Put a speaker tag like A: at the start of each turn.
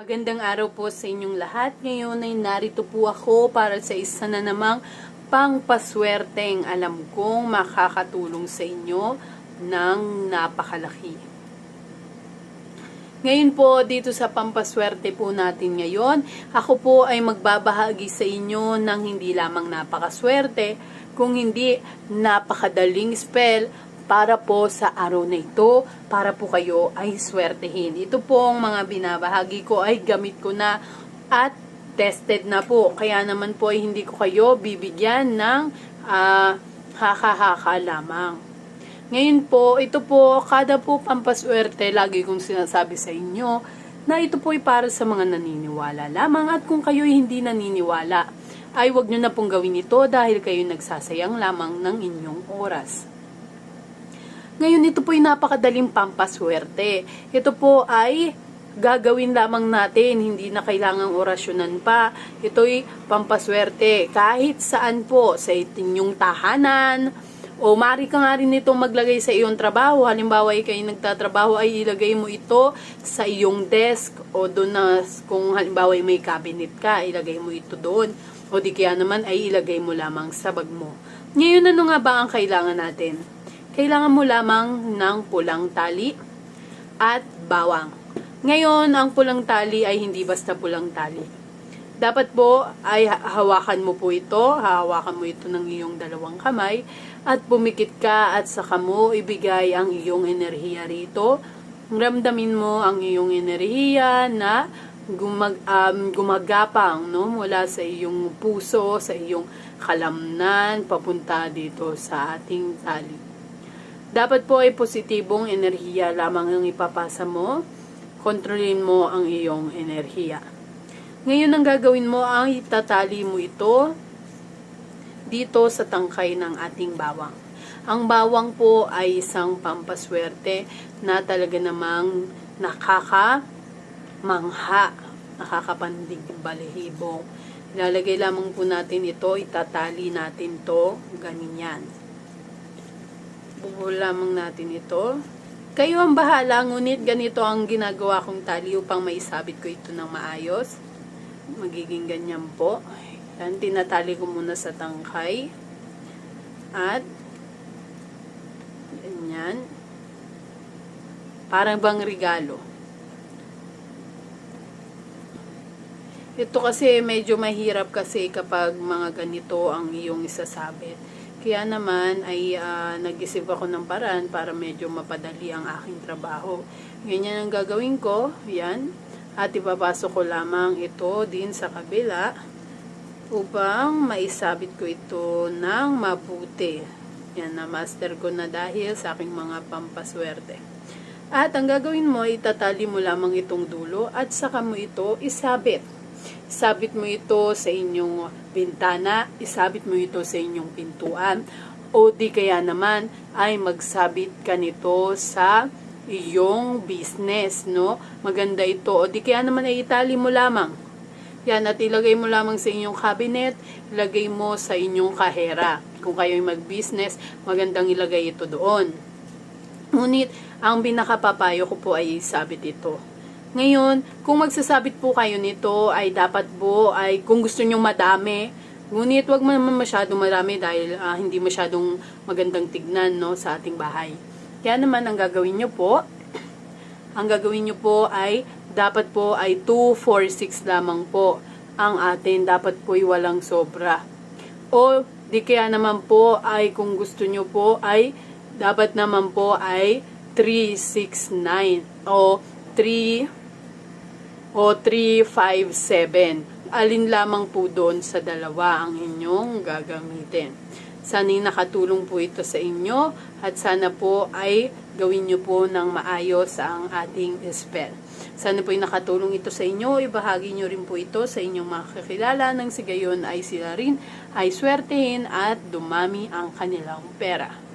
A: Magandang araw po sa inyong lahat. Ngayon ay narito po ako para sa isa na namang pangpaswerteng alam kong makakatulong sa inyo ng napakalaki. Ngayon po, dito sa pampaswerte po natin ngayon, ako po ay magbabahagi sa inyo ng hindi lamang napakaswerte, kung hindi napakadaling spell para po sa araw na ito, para po kayo ay swertehin. Ito pong mga binabahagi ko ay gamit ko na at tested na po. Kaya naman po ay hindi ko kayo bibigyan ng ah, haka-haka lamang. Ngayon po, ito po, kada po pampaswerte, lagi kong sinasabi sa inyo, na ito po ay para sa mga naniniwala lamang at kung kayo hindi naniniwala, ay wag nyo na pong gawin ito dahil kayo nagsasayang lamang ng inyong oras. Ngayon, ito po ay napakadaling pampaswerte. Ito po ay gagawin lamang natin, hindi na kailangang orasyonan pa. Ito'y pampaswerte kahit saan po, sa inyong tahanan, o mari ka nga rin itong maglagay sa iyong trabaho. Halimbawa, ay kayo nagtatrabaho, ay ilagay mo ito sa iyong desk o doon na, kung halimbawa ay may cabinet ka, ilagay mo ito doon. O di kaya naman ay ilagay mo lamang sa bag mo. Ngayon, ano nga ba ang kailangan natin? Kailangan mo lamang ng pulang tali at bawang. Ngayon, ang pulang tali ay hindi basta pulang tali. Dapat po ay hawakan mo po ito, hawakan mo ito ng iyong dalawang kamay at pumikit ka at saka mo ibigay ang iyong enerhiya rito. Ramdamin mo ang iyong enerhiya na gumag, um, gumagapang no mula sa iyong puso, sa iyong kalamnan papunta dito sa ating tali. Dapat po ay positibong enerhiya lamang ang ipapasa mo. Kontrolin mo ang iyong enerhiya. Ngayon ang gagawin mo ang itatali mo ito dito sa tangkay ng ating bawang. Ang bawang po ay isang pampaswerte na talaga namang nakaka-mangha, nakakapandig balihibo. Ilalagay lamang po natin ito, itatali natin to ganyan. Bubuo lamang natin ito. Kayo ang bahala, ngunit ganito ang ginagawa kong tali upang maisabit ko ito ng maayos magiging ganyan po. Yan, tinatali ko muna sa tangkay. At, ganyan. Parang bang regalo. Ito kasi medyo mahirap kasi kapag mga ganito ang iyong isasabit. Kaya naman ay uh, nag-isip ako ng paraan para medyo mapadali ang aking trabaho. Ganyan ang gagawin ko. Yan at ipapasok ko lamang ito din sa kabila upang maisabit ko ito ng mabuti. Yan na master ko na dahil sa aking mga pampaswerte. At ang gagawin mo, itatali mo lamang itong dulo at saka mo ito isabit. Isabit mo ito sa inyong bintana, isabit mo ito sa inyong pintuan, o di kaya naman ay magsabit ka nito sa iyong business, no? Maganda ito. O di kaya naman ay itali mo lamang. Yan, at ilagay mo lamang sa inyong cabinet, ilagay mo sa inyong kahera. Kung kayo'y mag-business, magandang ilagay ito doon. Ngunit, ang binakapapayo ko po ay isabit ito. Ngayon, kung magsasabit po kayo nito, ay dapat po, ay kung gusto nyo madami, ngunit wag naman masyadong marami dahil uh, hindi masyadong magandang tignan no, sa ating bahay. Kaya naman ang gagawin nyo po, ang gagawin nyo po ay dapat po ay 2, 4, 6 lamang po ang atin. Dapat po ay walang sobra. O di kaya naman po ay kung gusto nyo po ay dapat naman po ay 3, 6, 9 o 3 o 3, 5, 7. Alin lamang po doon sa dalawa ang inyong gagamitin. Sana'y nakatulong po ito sa inyo at sana po ay gawin nyo po ng maayos ang ating spell. Sana po ay nakatulong ito sa inyo. Ibahagi nyo rin po ito sa inyong mga kakilala nang sigayon ay sila rin ay swertehin at dumami ang kanilang pera.